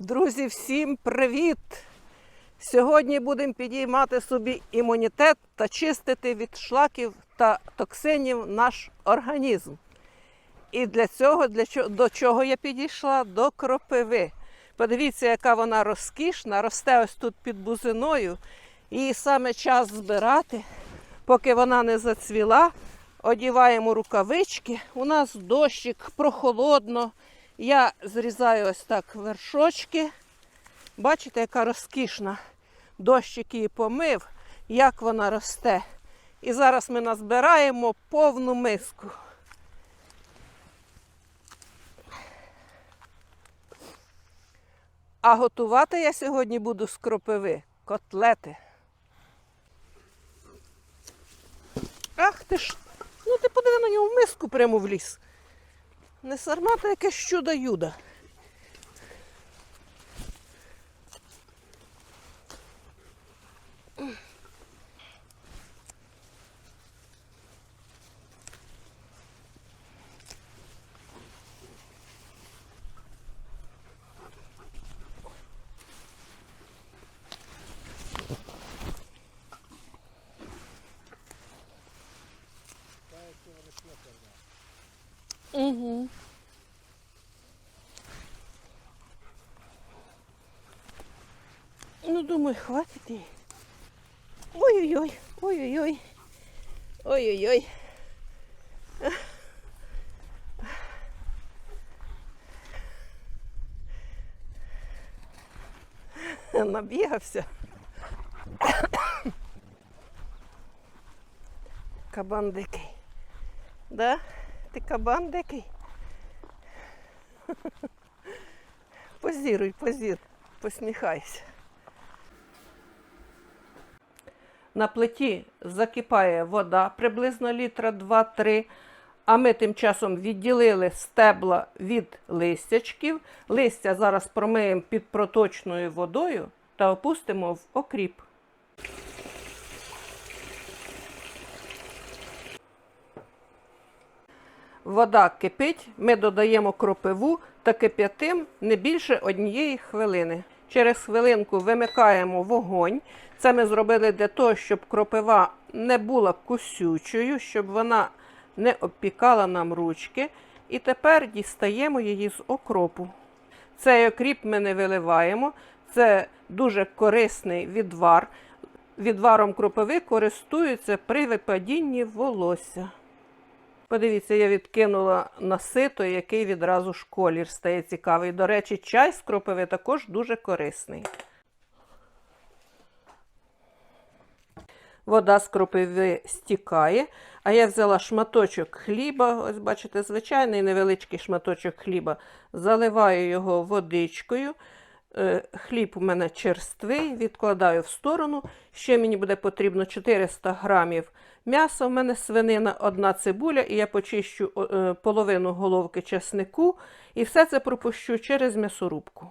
Друзі, всім привіт! Сьогодні будемо підіймати собі імунітет та чистити від шлаків та токсинів наш організм. І для цього, для чого, до чого я підійшла? До кропиви. Подивіться, яка вона розкішна, росте ось тут під бузиною. Її саме час збирати, поки вона не зацвіла. Одіваємо рукавички. У нас дощик прохолодно. Я зрізаю ось так вершочки. Бачите, яка розкішна. Дощик її помив, як вона росте. І зараз ми назбираємо повну миску. А готувати я сьогодні буду з кропиви котлети. Ах ти ж, ну ти подиви на нього в миску прямо в ліс. Не сармата якесь чудо Угу. Ну, думаю, хватит ей. Ой-ой-ой, ой-ой-ой, ой-ой-ой. Набігався. Кабан дикий. Да? Ти кабан дикий? Позіруй, позір, посміхайся. На плиті закипає вода приблизно літра 2-3. А ми тим часом відділили стебла від листячків. Листя зараз промиємо під проточною водою та опустимо в окріп. Вода кипить, ми додаємо кропиву та кип'ятим не більше однієї хвилини. Через хвилинку вимикаємо вогонь. Це ми зробили для того, щоб кропива не була кусючою, щоб вона не обпікала нам ручки. І тепер дістаємо її з окропу. Цей окріп ми не виливаємо. Це дуже корисний відвар. Відваром кропиви користуються при випадінні волосся. Подивіться, я відкинула на сито, який відразу ж колір стає цікавий. До речі, чай з кропиви також дуже корисний. Вода з кропиви стікає, а я взяла шматочок хліба, ось бачите, звичайний невеличкий шматочок хліба, заливаю його водичкою. Е, Хліб у мене черствий, відкладаю в сторону. Ще мені буде потрібно 400 грамів м'яса. У мене свинина, одна цибуля, і я почищу е, половину головки чеснику. І все це пропущу через м'ясорубку.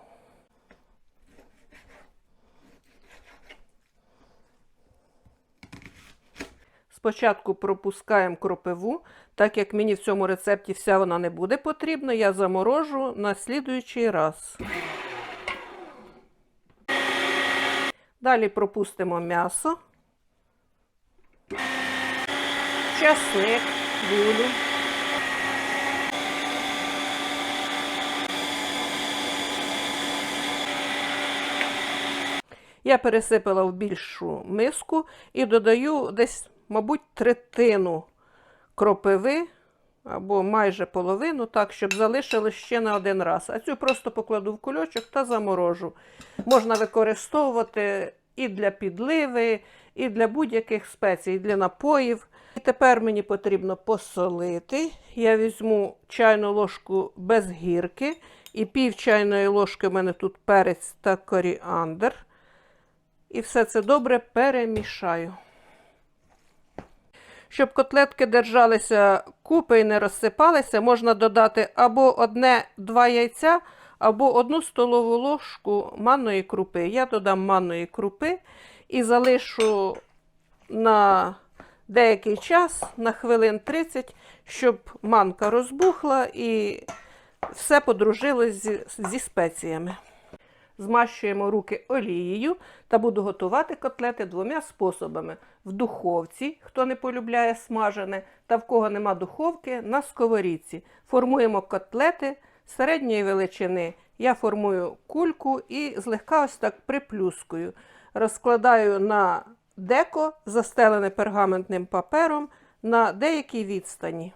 Спочатку пропускаємо кропиву, так як мені в цьому рецепті вся вона не буде потрібна, я заморожу на слідуючий раз. Далі пропустимо м'ясо, часник, булю. Я пересипала в більшу миску і додаю десь, мабуть, третину кропиви або майже половину, так, щоб залишилось ще на один раз. А цю просто покладу в кульочок та заморожу. Можна використовувати і для підливи, і для будь-яких спецій, і для напоїв. І тепер мені потрібно посолити. Я візьму чайну ложку без гірки, і пів чайної ложки в мене тут перець та коріандр. І все це добре перемішаю. Щоб котлетки держалися купи і не розсипалися, можна додати або одне-два яйця, або одну столову ложку манної крупи. Я додам манної крупи і залишу на деякий час, на хвилин 30, щоб манка розбухла і все подружилось зі, зі спеціями. змащуємо руки олією та буду готувати котлети двома способами: в духовці, хто не полюбляє смажене, та в кого нема духовки, на сковорідці. Формуємо котлети середньої величини. Я формую кульку і злегка ось так приплюскую. Розкладаю на деко, застелене пергаментним папером на деякій відстані.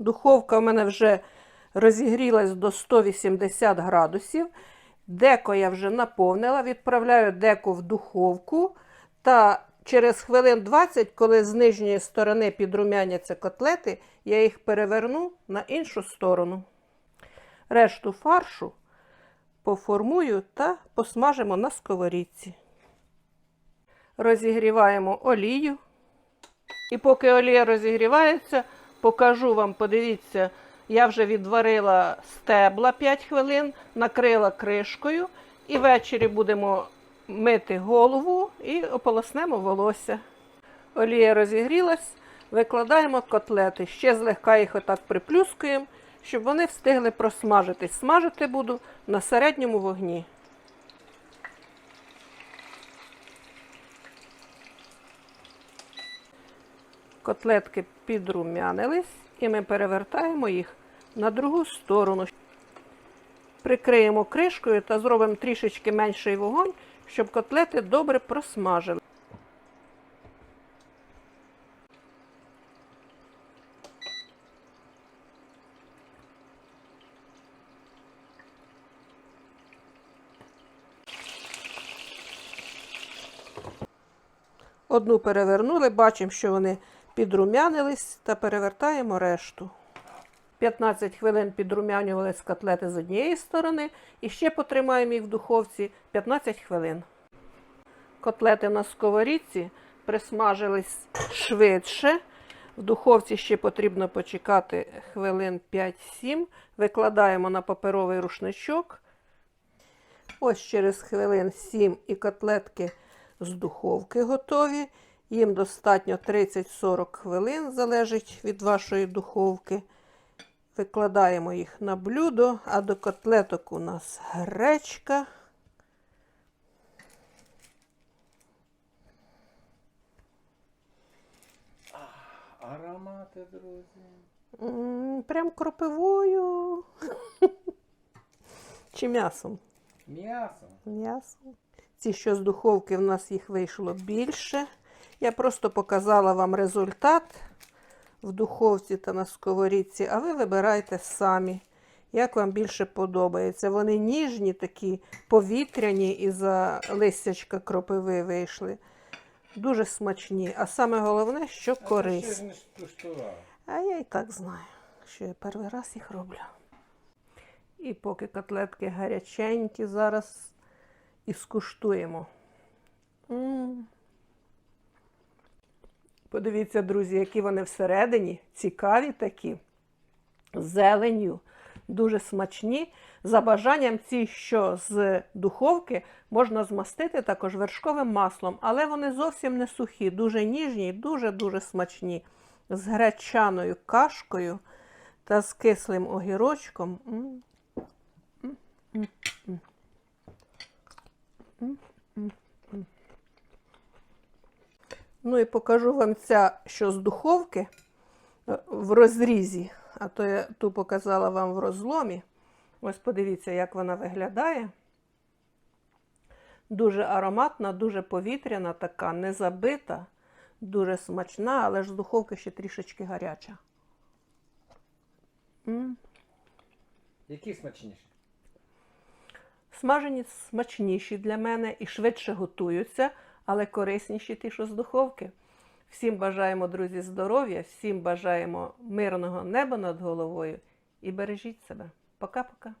Духовка в мене вже розігрілась до 180 градусів. Деко я вже наповнила, відправляю деко в духовку. Та через хвилин 20, коли з нижньої сторони підрумяняться котлети, я їх переверну на іншу сторону. Решту фаршу поформую та посмажимо на сковорідці. Розігріваємо олію. І поки олія розігрівається, покажу вам, подивіться, я вже відварила стебла 5 хвилин, накрила кришкою і ввечері будемо мити голову і ополоснемо волосся. Олія розігрілась, викладаємо котлети. Ще злегка їх отак приплюскуємо, щоб вони встигли просмажитись. Смажити буду на середньому вогні. Котлетки підрумянились, і ми перевертаємо їх на другу сторону. Прикриємо кришкою та зробимо трішечки менший вогонь, щоб котлети добре просмажили. Одну перевернули, бачимо, що вони підрумянились та перевертаємо решту. 15 хвилин підрумянювались котлети з однієї сторони і ще потримаємо їх в духовці 15 хвилин. Котлети на сковорідці присмажились швидше. В духовці ще потрібно почекати хвилин 5-7. Викладаємо на паперовий рушничок. Ось через хвилин 7 і котлетки з духовки готові. Їм достатньо 30-40 хвилин, залежить від вашої духовки. Викладаємо їх на блюдо, а до котлеток у нас гречка. Аромати, друзі. М, Прям кропивою. Чи м'ясом? М'ясо. М'ясом. Ці, що з духовки, в нас їх вийшло більше. Я просто показала вам результат в духовці та на сковорідці, а ви вибирайте самі, як вам більше подобається. Вони ніжні, такі повітряні і за листячка кропиви вийшли. Дуже смачні. А саме головне, що скуштував. А я і так знаю, що я перший раз їх роблю. І поки котлетки гаряченькі, зараз і скуштуємо. М. Подивіться, друзі, які вони всередині, цікаві такі, зеленю, дуже смачні. За бажанням ці, що з духовки, можна змастити також вершковим маслом, але вони зовсім не сухі, дуже ніжні і дуже-дуже смачні. З гречаною кашкою та з кислим огірочком. М. М, м, м. М, м, м. Ну і покажу вам ця, що з духовки е, в розрізі, а то я ту показала вам в розломі. Ось подивіться, як вона виглядає. Дуже ароматна, дуже повітряна, така, не забита, дуже смачна, але ж з духовки ще трішечки гаряча. М. Які смачніші? Смажені смачніші для мене і швидше готуються, але корисніші ті, що з духовки. Всім бажаємо, друзі, здоров'я, всім бажаємо мирного неба над головою і бережіть себе. Пока-пока.